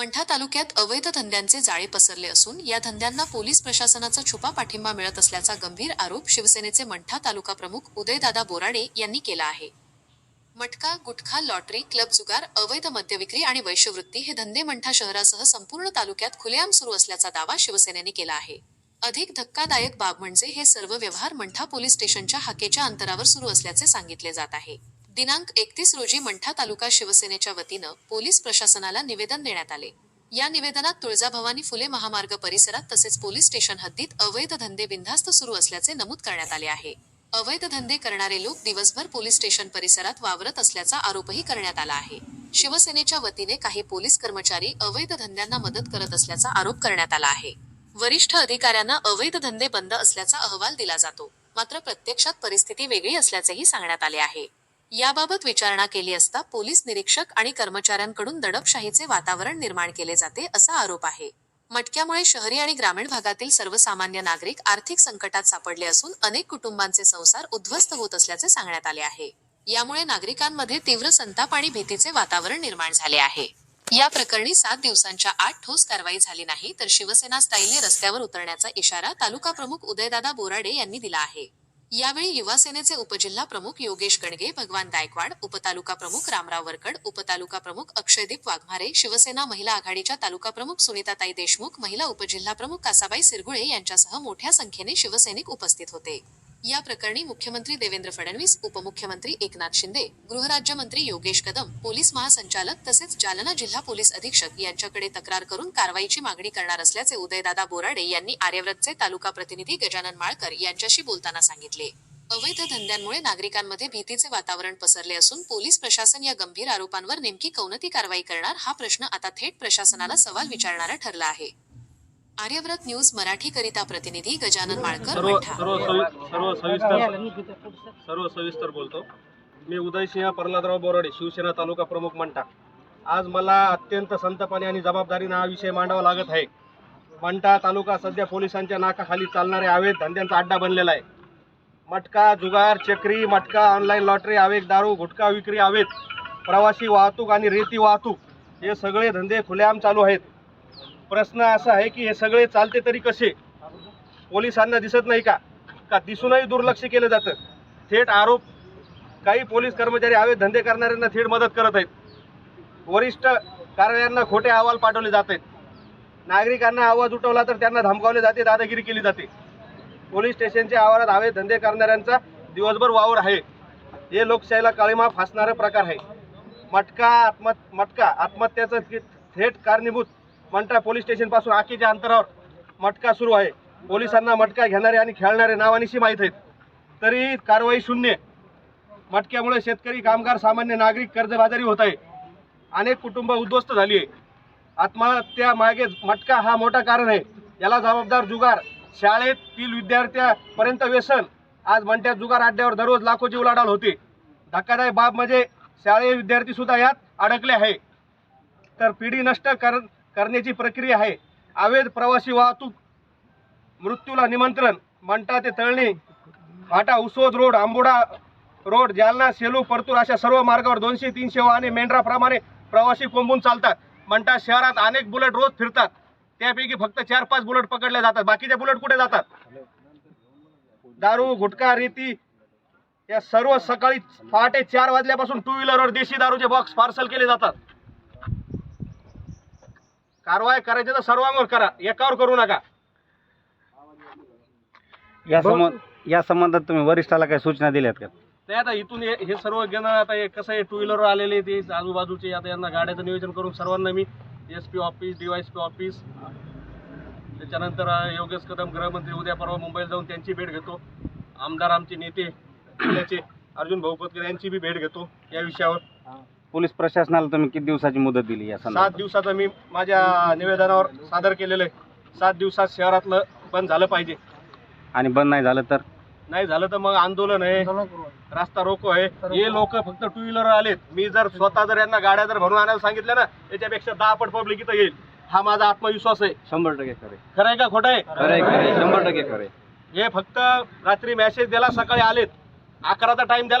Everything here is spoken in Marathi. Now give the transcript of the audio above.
मंठा तालुक्यात अवैध धंद्यांचे जाळे पसरले असून या धंद्यांना पोलीस प्रशासनाचा छुपा पाठिंबा मिळत असल्याचा गंभीर आरोप शिवसेनेचे मंठा तालुका प्रमुख उदयदादा बोराडे यांनी केला आहे. मटका गुटखा लॉटरी क्लब जुगार अवैध मद्यविक्री आणि वैश्यवृत्ती हे धंदे मंठा शहरासह संपूर्ण तालुक्यात खुलेआम सुरू असल्याचा दावा शिवसेनेने केला आहे. अधिक धक्कादायक बाब म्हणजे हे सर्व व्यवहार मंठा पोलीस स्टेशनच्या हाकेच्या अंतरावर सुरू असल्याचे सांगितले जात आहे. दिनांक एकतीस रोजी मंठा तालुका शिवसेनेच्या वतीनं पोलीस प्रशासनाला निवेदन देण्यात आले. या निवेदनात तुळजाभवानी फुले महामार्ग परिसरात तसेच पोलीस स्टेशन हद्दीत अवैध धंदे बिनधास्त सुरू असल्याचे नमूद करण्यात आले आहे. अवैध धंदे करणारे लोक दिवसभर पोलीस स्टेशन परिसरात वावरत असल्याचा आरोपही करण्यात आला आहे. शिवसेनेच्या वतीने काही पोलीस कर्मचारी अवैध धंद्यांना मदत करत असल्याचा आरोप करण्यात आला आहे. वरिष्ठ अधिकाऱ्यांना अवैध धंदे बंद असल्याचा अहवाल दिला जातो. मात्र प्रत्यक्षात परिस्थिती वेगळी असल्याचेही सांगण्यात आले आहे. याबाबत विचारणा केली असता पोलीस निरीक्षक आणि कर्मचाऱ्यांकडून दडपशाहीचे वातावरण निर्माण केले जाते असा आरोप आहे. मटक्यामुळे शहरी आणि ग्रामीण भागातील सर्वसामान्य नागरिक आर्थिक संकटात सापडले असून अनेक कुटुंबांचे संसार उद्ध्वस्त होत असल्याचे सांगण्यात आले आहे. यामुळे नागरिकांमध्ये तीव्र संताप आणि भीतीचे वातावरण निर्माण झाले आहे. या प्रकरणी सात दिवसांच्या आठ ठोस कारवाई झाली नाही तर शिवसेना स्टाईलने रस्त्यावर उतरण्याचा इशारा तालुका प्रमुख उदयदादा बोराडे यांनी दिला आहे. यावेळी युवासेनेचे उपजिल्हा प्रमुख योगेश गणगे भगवान गायकवाड उपतालुका प्रमुख रामराव वरकड उपतालुका प्रमुख अक्षयदीप वाघमारे शिवसेना महिला आघाडीच्या तालुका प्रमुख सुनीताताई देशमुख महिला उपजिल्हा प्रमुख कासाबाई सिरगुळे यांच्यासह मोठ्या संख्येने शिवसैनिक उपस्थित होते. या प्रकरणी मुख्यमंत्री देवेंद्र फडणवीस उपमुख्यमंत्री एकनाथ शिंदे गृहराज्यमंत्री योगेश कदम पोलीस महासंचालक तसेच जालना जिल्हा पोलीस अधीक्षक यांच्याकडे तक्रार करून कारवाईची मागणी करणार असल्याचे उदयदादा बोराडे यांनी आर्यव्रतचे तालुका प्रतिनिधी गजानन माळकर यांच्याशी बोलताना सांगितले. अवैध धंद्यांमुळे नागरिकांमध्ये भीतीचे वातावरण पसरले असून पोलीस प्रशासन या गंभीर आरोपांवर नेमकी कोणती कारवाई करणार हा प्रश्न आता थेट प्रशासनाला सवाल विचारणारा ठरला आहे. आर्यव्रत न्यूज मराठी करिता प्रतिनिधी गजानन माळकर सर्व सर्व सवि- सर्व सविस्तर सर्व सविस्तर बोलतो. मी उदयसिंह प्रल्हादराव बोराडे शिवसेना तालुका प्रमुख मंटा आज मला अत्यंत संतपणे आणि जबाबदारीने हा विषय मांडावा लागत आहे. मंटा तालुका सध्या पोलिसांच्या नाकाखाली चालणाऱ्या अवैध धंद्यांचा अड्डा बनलेला आहे. मटका जुगार चक्री मटका ऑनलाईन लॉटरी अवैध दारू गुटखा विक्री अवैध प्रवासी वाहतूक आणि रेती वाहतूक हे सगळे धंदे खुलेआम चालू आहेत. प्रश्न असा आहे की हे सगळे चालते तरी कसे? पोलिसांना दिसत नाही का? का दिसूनही दुर्लक्ष केलं जातं? थेट आरोप काही पोलीस कर्मचारी हवे धंदे करणाऱ्यांना थेट मदत करत आहेत. वरिष्ठ कार्यालयांना खोटे अहवाल पाठवले जात आहेत. नागरिकांना आवाज उठवला तर त्यांना धमकावले जाते दादागिरी केली जाते. पोलीस स्टेशनच्या आवारात हवे धंदे करणाऱ्यांचा दिवसभर वावर आहे. हे लोकशाहीला काळीमा फासणारा प्रकार आहे. मटका आत्म मटका आत्महत्याचं थेट- थेट कारणीभूत मंठा पोलीस स्टेशनपासून आखीच्या अंतरावर मटका सुरू आहे. पोलिसांना मटका घेणारे आणि खेळणारे नावानिशी माहीत आहेत. तरी कारवाई शून्य. मटक्यामुळे शेतकरी कामगार सामान्य नागरिक कर्जबाजारी होत आहे. अनेक कुटुंब उद्ध्वस्त झाली आहे. आत्महत्या मागे मटका हा मोठा कारण आहे. याला जबाबदार जुगार शाळेतील विद्यार्थ्यापर्यंत व्यसन. आज म्हणत्यात जुगार अड्ड्यावर दररोज लाखोची उलाढाल होते. धक्कादायक बाब म्हणजे शाळेय विद्यार्थी सुद्धा यात अडकले आहे. तर पिढी नष्ट कर करण्याची प्रक्रिया आहे. अवैध प्रवासी वाहतूक मृत्यूला निमंत्रण मंटा ते तळणी फाटा उसोद रोड आंबोडा रोड जालना सेलू परतूर अशा सर्व मार्गावर दोनशे तीनशे वाहने मेंढराप्रमाणे प्रवासी कोंबून चालतात. मंटा शहरात अनेक बुलेट रोज फिरतात. त्यापैकी फक्त चार पाच बुलेट पकडले जातात. बाकीचे बुलेट कुठे जातात? दारू गुटखा रेती या सर्व सकाळी पहाटे चार वाजल्यापासून टू व्हीलरवर देशी दारूचे बॉक्स पार्सल केले जातात. कारवाई करायची तर सर्वांवर करा. एकावर करू नका. या संबंध या संबंधात तुम्ही वरिष्ठाला काही सूचना दिल्यात का? ते आता इथून हे हे सर्व घेणं आता हे कसं आहे टू व्हीलरवर आलेले ते आजूबाजूचे. आता यांना गाड्याचं नियोजन करून सर्वांना मी S P office D Y S P office त्याच्यानंतर योगेश कदम गृहमंत्री उद्या परवा मुंबईला जाऊन त्यांची भेट घेतो. आमदार आमचे नेते जिल्ह्याचे अर्जुन भाऊ खोतकर यांची बी भेट घेतो या विषयावर. पोलीस प्रशासनाला तुम्ही किती दिवसाची मुदत दिली या सात संदर्भात दिवसाचं मी माझ्या निवेदनावर सादर केलेलं आहे. सात दिवसात शहरातलं बंद झालं पाहिजे. आणि बंद नाही झालं तर? नाही झालं तर मग आंदोलन आहे. रास्ता रोको आहे. हे लोक फक्त टू व्हीलर आलेत. मी जर स्वतः जर यांना गाड्या जर भरून आणायला सांगितलं ना याच्यापेक्षा दहा पट पब्लिक इथं येईल. हा माझा आत्मविश्वास आहे. शंभर टक्के खरे खरं आहे का खोटं आहे? खरे खरे शंभर टक्के खरे हे फक्त रात्री मेसेज दिला सकाळी आलेत. अकराचा टाइम दिला